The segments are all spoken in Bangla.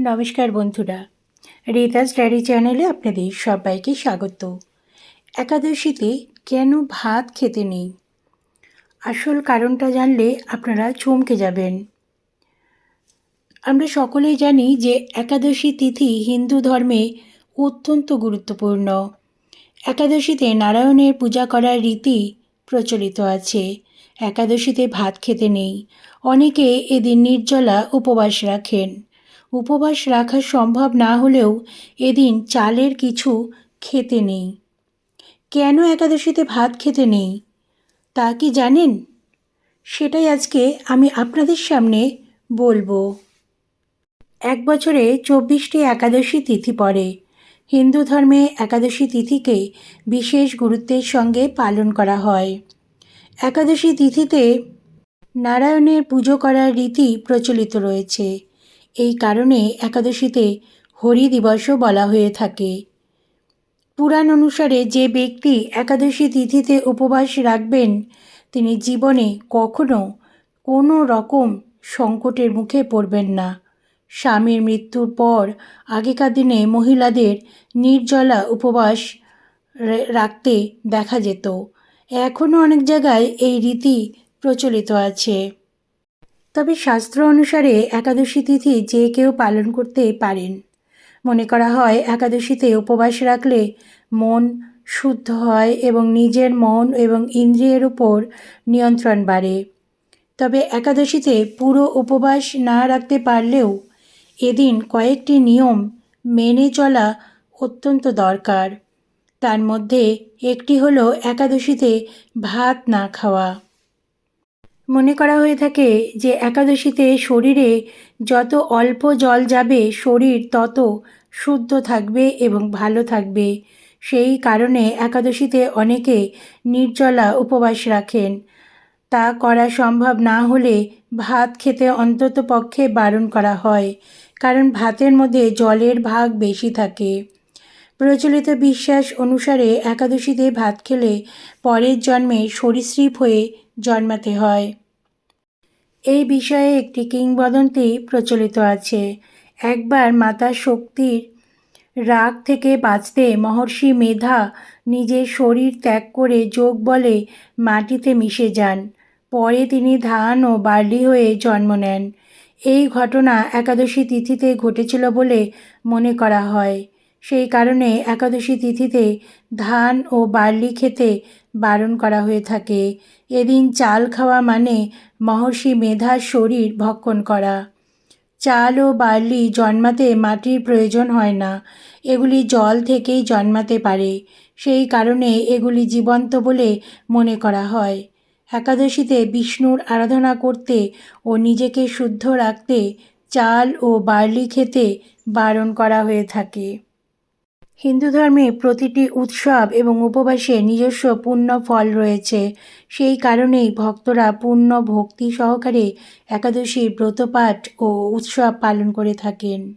নমস্কার বন্ধুরা রিতা স্টাডি চ্যানেলে আপনাদের সবাইকে স্বাগত। একাদশীতে কেন ভাত খেতে নেই? আসল কারণটা জানলে আপনারা চমকে যাবেন। আমরা সকলেই জানি যে একাদশী তিথি হিন্দু ধর্মে অত্যন্ত গুরুত্বপূর্ণ। একাদশীতে নারায়ণের পূজা করার রীতি প্রচলিত আছে। একাদশীতে ভাত খেতে নেই। অনেকে এদিন নির্জলা উপবাস রাখেন। উপবাস রাখা সম্ভব না হলেও এদিন চালের কিছু খেতে নেই। কেন একাদশীতে ভাত খেতে নেই? তা কি জানেন? সেটাই আজকে আমি আপনাদের সামনে বলব। এক বছরে চব্বিশটি একাদশী তিথি পড়ে। হিন্দু ধর্মে একাদশী তিথিকে বিশেষ গুরুত্বের সঙ্গে পালন করা হয়। একাদশী তিথিতে নারায়ণের পুজো করার রীতি প্রচলিত রয়েছে। এই কারণে একাদশীতে হরি দিবসও বলা হয়ে থাকে। পুরাণ অনুসারে যে ব্যক্তি একাদশী তিথিতে উপবাস রাখবেন, তিনি জীবনে কখনো কোনো রকম সংকটের মুখে পড়বেন না। স্বামীর মৃত্যুর পর আগেকার দিনে মহিলাদের নির্জলা উপবাস রাখতে দেখা যেত। এখনও অনেক জায়গায় এই রীতি প্রচলিত আছে। তবে শাস্ত্র অনুসারে একাদশী তিথি যে কেউ পালন করতে পারেন। মনে করা হয়, একাদশীতে উপবাস রাখলে মন শুদ্ধ হয় এবং নিজের মন এবং ইন্দ্রিয়ের উপর নিয়ন্ত্রণ বাড়ে। তবে একাদশীতে পুরো উপবাস না রাখতে পারলেও এদিন কয়েকটি নিয়ম মেনে চলা অত্যন্ত দরকার। তার মধ্যে একটি হলো একাদশীতে ভাত না খাওয়া। মনে করা হয়ে থাকে যে একাদশীতে শরীরে যত অল্প জল যাবে, শরীর তত শুদ্ধ থাকবে এবং ভালো থাকবে। সেই কারণে একাদশীতে অনেকে নির্জলা উপবাস রাখেন। তা করা সম্ভব না হলে ভাত খেতে অন্তত পক্ষে বারণ করা হয়, কারণ ভাতের মধ্যে জলের ভাগ বেশি থাকে। প্রচলিত বিশ্বাস অনুসারে একাদশীতে ভাত খেলে পরের জন্মে সরীসৃপ হয়ে জন্মাতে হয়। এই বিষয়ে একটি কিংবদন্তি প্রচলিত আছে। একবার মাতা শক্তির রাগ থেকে বাঁচতে মহর্ষি মেধা নিজের শরীর ত্যাগ করে যোগ বলে মাটিতে মিশে যান। পরে তিনি ধান ও বার্লি হয়ে জন্ম নেন। এই ঘটনা একাদশী তিথিতে ঘটেছিল বলে মনে করা হয়। সেই কারণে একাদশী তিথিতে ধান ও বার্লি খেতে বারণ করা হয়ে থাকে। এদিন চাল খাওয়া মানে মহর্ষি মেধার শরীর ভক্ষণ করা। চাল ও বার্লি জন্মাতে মাটির প্রয়োজন হয় না। এগুলি জল থেকেই জন্মাতে পারে। সেই কারণে এগুলি জীবন্ত বলে মনে করা হয়। একাদশীতে বিষ্ণুর আরাধনা করতে ও নিজেকে শুদ্ধ রাখতে চাল ও বার্লি খেতে বারণ করা হয়ে থাকে। হিন্দু ধর্মে প্রতিটি উৎসব এবং উপবাসে নিজস্ব পূর্ণ ফল রয়েছে। সেই কারণেই ভক্তরা পূর্ণ ভক্তি সহকারে একাদশীর ব্রতপাঠ ও উৎসব পালন করে থাকেন।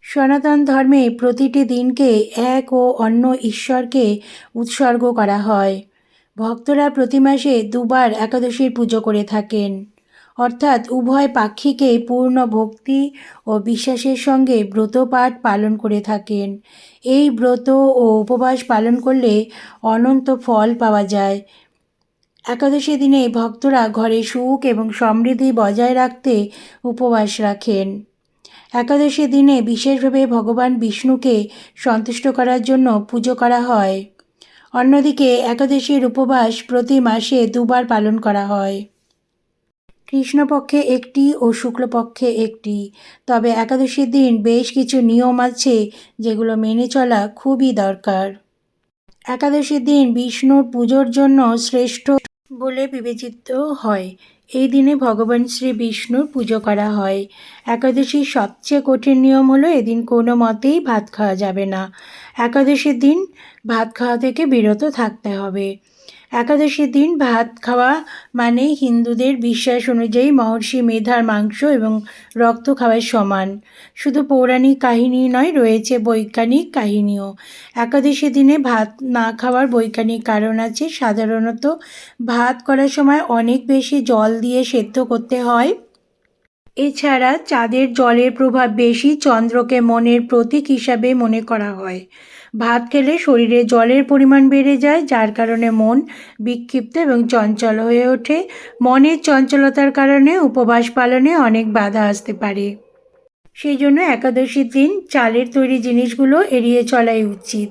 সনাতন ধর্মে প্রতিটি দিনকে এক ও অন্য ঈশ্বরকে উৎসর্গ করা হয়। ভক্তরা প্রতি মাসে দুবার একাদশীর পুজো করে থাকেন। অর্থাৎ উভয় পাক্ষিকে পূর্ণ ভক্তি ও বিশ্বাসের সঙ্গে ব্রতপাঠ পালন করে থাকেন। এই ব্রত ও উপবাস পালন করলে অনন্ত ফল পাওয়া যায়। একাদশী দিনে ভক্তরা ঘরে সুখ এবং সমৃদ্ধি বজায় রাখতে উপবাস রাখেন। একাদশী দিনে বিশেষভাবে ভগবান বিষ্ণুকে সন্তুষ্ট করার জন্য পুজো করা হয়। অন্যদিকে একাদশীর উপবাস প্রতি মাসে দুবার পালন করা হয়। কৃষ্ণপক্ষে একটি ও শুক্লপক্ষে একটি। তবে একাদশীর দিন বেশ কিছু নিয়ম আছে যেগুলো মেনে চলা খুবই দরকার। একাদশীর দিন বিষ্ণুর পুজোর জন্য শ্রেষ্ঠ বলে বিবেচিত হয়। এই দিনে ভগবান শ্রী বিষ্ণুর পুজো করা হয়। একাদশীর সবচেয়ে কঠিন নিয়ম হলো এদিন কোনো মতেই ভাত খাওয়া যাবে না। একাদশীর দিন ভাত খাওয়া থেকে বিরত থাকতে হবে। একাদশীর দিন ভাত খাওয়া মানে হিন্দুদের বিশ্বাস অনুযায়ী মহর্ষি মেধার মাংস এবং রক্ত খাওয়ার সমান। শুধু পৌরাণিক কাহিনী নয়, রয়েছে বৈজ্ঞানিক কাহিনীও। একাদশী দিনে ভাত না খাওয়ার বৈজ্ঞানিক কারণ আছে, সাধারণত ভাত করার সময় অনেক বেশি জল দিয়ে সেদ্ধ করতে হয়। এছাড়া চাঁদের জলের প্রভাব বেশি, চন্দ্রকে মনের প্রতীক হিসাবে মনে করা হয়। ভাত খেলে শরীরে জলের পরিমাণ বেড়ে যায়, যার কারণে মন বিক্ষিপ্ত এবং চঞ্চল হয়ে ওঠে। মনের চঞ্চলতার কারণে উপবাস পালনে অনেক বাধা আসতে পারে। সেই জন্য একাদশীর দিন চালের তৈরি জিনিসগুলো এড়িয়ে চলাই উচিত।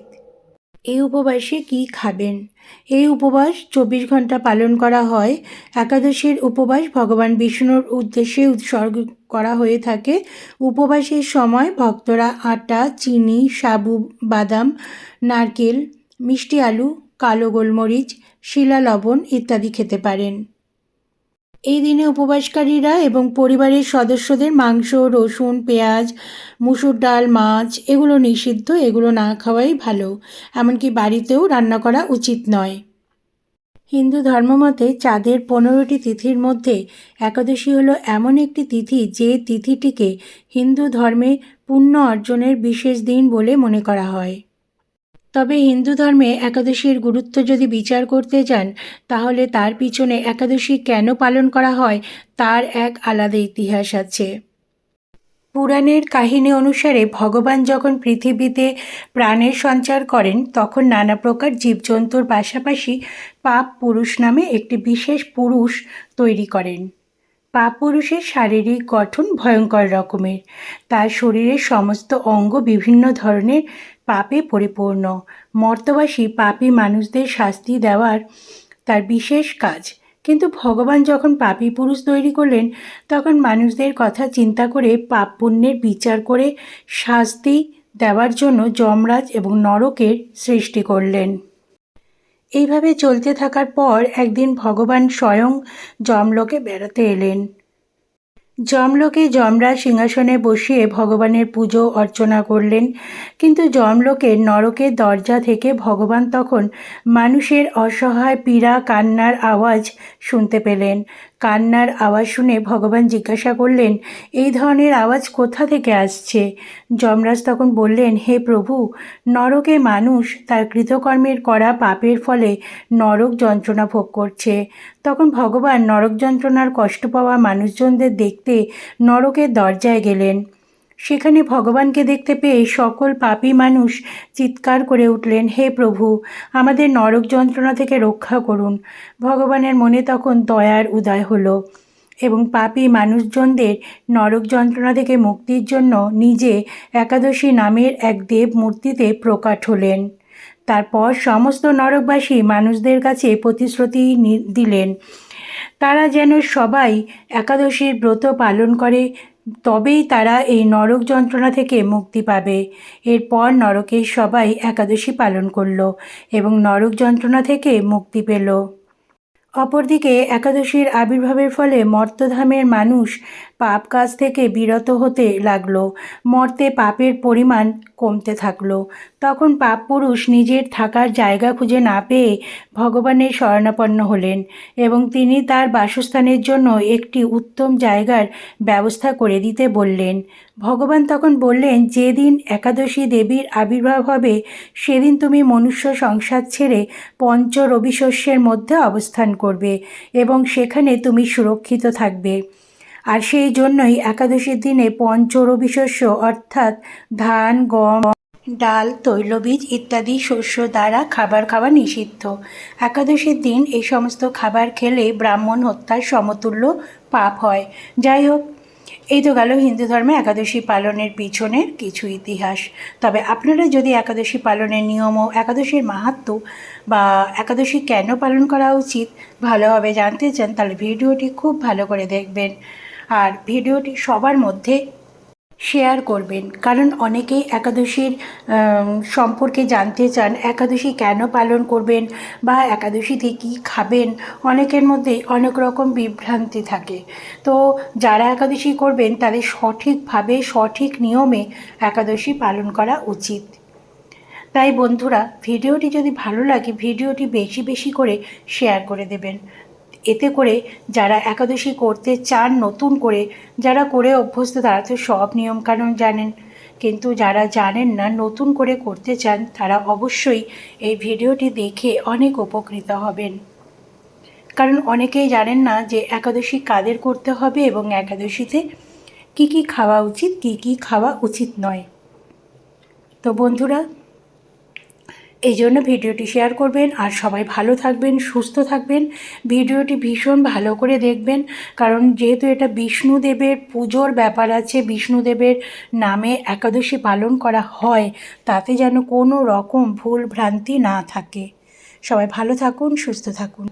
এই উপবাসে কি খাবেন? এই উপবাস চব্বিশ ঘণ্টা পালন করা হয়। একাদশীর উপবাস ভগবান বিষ্ণুর উদ্দেশ্যে উৎসর্গ করা হয়ে থাকে। উপবাসের সময় ভক্তরা আটা, চিনি, সাবু, বাদাম, নারকেল, মিষ্টি আলু, কালো গোলমরিচ শিলা লবণ ইত্যাদি খেতে পারেন। এই দিনে উপবাসকারীরা এবং পরিবারের সদস্যদের মাংস, রসুন, পেঁয়াজ, মুসুর ডাল, মাছ, এগুলো নিষিদ্ধ, এগুলো না খাওয়াই ভালো। এমনকি বাড়িতেও রান্না করা উচিত নয়। হিন্দু ধর্মমতে চাঁদের পনেরোটি তিথির মধ্যে একাদশী হলো এমন একটি তিথি যে তিথিটিকে হিন্দু ধর্মে পুণ্য অর্জনের বিশেষ দিন বলে মনে করা হয়। তবে হিন্দু ধর্মে একাদশীর গুরুত্ব যদি বিচার করতে যান, তাহলে তার পিছনে একাদশী কেন পালন করা হয়, তার এক আলাদা ইতিহাস আছে। পুরাণের কাহিনী অনুসারে ভগবান যখন পৃথিবীতে প্রাণের সঞ্চার করেন, তখন নানা প্রকার জীবজন্তুর পাশাপাশি পাপ পুরুষ নামে একটি বিশেষ পুরুষ তৈরি করেন। পাপ পুরুষের শারীরিক গঠন ভয়ঙ্কর রকমের। তার শরীরের সমস্ত অঙ্গ বিভিন্ন ধরনের পাপে পরিপূর্ণ। মর্তবাসী পাপী মানুষদের শাস্তি দেওয়ার তার বিশেষ কাজ। কিন্তু ভগবান যখন পাপী পুরুষ তৈরি করলেন, তখন মানুষদের কথা চিন্তা করে পাপ পুণ্যের বিচার করে শাস্তি দেওয়ার জন্য যমরাজ এবং নরকের সৃষ্টি করলেন। এইভাবে চলতে থাকার পর একদিন ভগবান স্বয়ং যমলোকে বেড়াতে এলেন। যমলোকে যমরাজ সিংহাসনে বসিয়ে ভগবানের পুজো অর্চনা করলেন। কিন্তু যমলোকের নরকের দরজা থেকে ভগবান তখন মানুষের অসহায় পীড়া, কান্নার আওয়াজ শুনতে পেলেন। কান্নার আওয়াজ শুনে ভগবান জিজ্ঞাসা করলেন, এই ধরনের আওয়াজ কোথা থেকে আসছে? যমরাজ তখন বললেন, হে প্রভু, নরকে মানুষ তার কৃতকর্মের করা পাপের ফলে নরক যন্ত্রণা ভোগ করছে। তখন ভগবান নরক যন্ত্রণার কষ্ট পাওয়া মানুষজনদের দেখতে নরকের দরজায় গেলেন। সেখানে ভগবানকে দেখতে পেয়ে সকল পাপী মানুষ চিৎকার করে উঠলেন, হে প্রভু, আমাদের নরক যন্ত্রণা থেকে রক্ষা করুন। ভগবানের মনে তখন দয়ার উদয় হলো এবং পাপী মানুষজনদের নরক যন্ত্রণা থেকে মুক্তির জন্য নিজে একাদশী নামের এক দেব মূর্তিতে প্রকাট হলেন। তারপর সমস্ত নরকবাসী মানুষদের কাছে প্রতিশ্রুতি দিলেন। তারা যেন সবাই একাদশীর ব্রত পালন করে, তবেই তারা এই নরক যন্ত্রণা থেকে মুক্তি পাবে। এরপর নরকে সবাই একাদশী পালন করল এবং নরক যন্ত্রণা থেকে মুক্তি পেল। অপরদিকে একাদশীর আবির্ভাবের ফলে মর্তধামের মানুষ পাপ কাজ থেকে বিরত হতে লাগল। মর্তে পাপের পরিমাণ কমতে থাকল। তখন পাপ পুরুষ নিজের থাকার জায়গা খুঁজে না পেয়ে ভগবানের শরণাপন্ন হলেন এবং তিনি তার বাসস্থানের জন্য একটি উত্তম জায়গার ব্যবস্থা করে দিতে বললেন। ভগবান তখন বললেন, যেদিন একাদশী দেবীর আবির্ভাব হবে, সেদিন তুমি মনুষ্য সংসার ছেড়ে পঞ্চ রবিশস্যের মধ্যে অবস্থান করবে এবং সেখানে তুমি সুরক্ষিত থাকবে। আর সেই জন্যই একাদশীর দিনে পঞ্চরবিশস্য অর্থাৎ ধান, গম, ডাল, তৈলবীজ ইত্যাদি শস্য দ্বারা খাবার খাওয়া নিষিদ্ধ। একাদশীর দিন এই সমস্ত খাবার খেলে ব্রাহ্মণ হত্যার সমতুল্য পাপ হয়। যাই হোক, এই তো গেল হিন্দু ধর্মে একাদশী পালনের পিছনের কিছু ইতিহাস। তবে আপনারা যদি একাদশী পালনের নিয়ম ও একাদশীর মাহাত্ম বা একাদশী কেন পালন করা উচিত ভালোভাবে জানতে চান, তাহলে ভিডিওটি খুব ভালো করে দেখবেন। আর ভিডিওটি সবার মধ্যে শেয়ার করবেন। কারণ অনেকেই একাদশীর সম্পর্কে জানতে চান, একাদশী কেন পালন করবেন বা একাদশীতে কী খাবেন? অনেকের মধ্যে অনেক রকম বিভ্রান্তি থাকে। তো যারা একাদশী করবেন, তাদের সঠিকভাবে, সঠিক নিয়মে একাদশী পালন করা উচিত। তাই বন্ধুরা, ভিডিওটি যদি ভালো লাগে, ভিডিওটি বেশি বেশি করে শেয়ার করে দেবেন। এতে করে যারা একাদশী করতে চান, নতুন করে যারা করে অভ্যস্ত, তারা তো সব নিয়মকানুন জানেন। কিন্তু যারা জানেন না, নতুন করে করতে চান, তারা অবশ্যই এই ভিডিওটি দেখে অনেক উপকৃত হবেন। কারণ অনেকেই জানেন না যে একাদশী কাদের করতে হবে এবং একাদশীতে কী কী খাওয়া উচিত, কী কী খাওয়া উচিত নয়। তো বন্ধুরা এই জন্য ভিডিওটি শেয়ার করবেন আর সবাই ভালো থাকবেন, সুস্থ থাকবেন। ভিডিওটি ভীষণ ভালো করে দেখবেন, কারণ যেহেতু এটা বিষ্ণুদেবের পুজোর ব্যাপার আছে, বিষ্ণুদেবের নামে একাদশী পালন করা হয়, তাতে যেন কোনো রকম ভুল ভ্রান্তি না থাকে। সবাই ভালো থাকুন, সুস্থ থাকুন।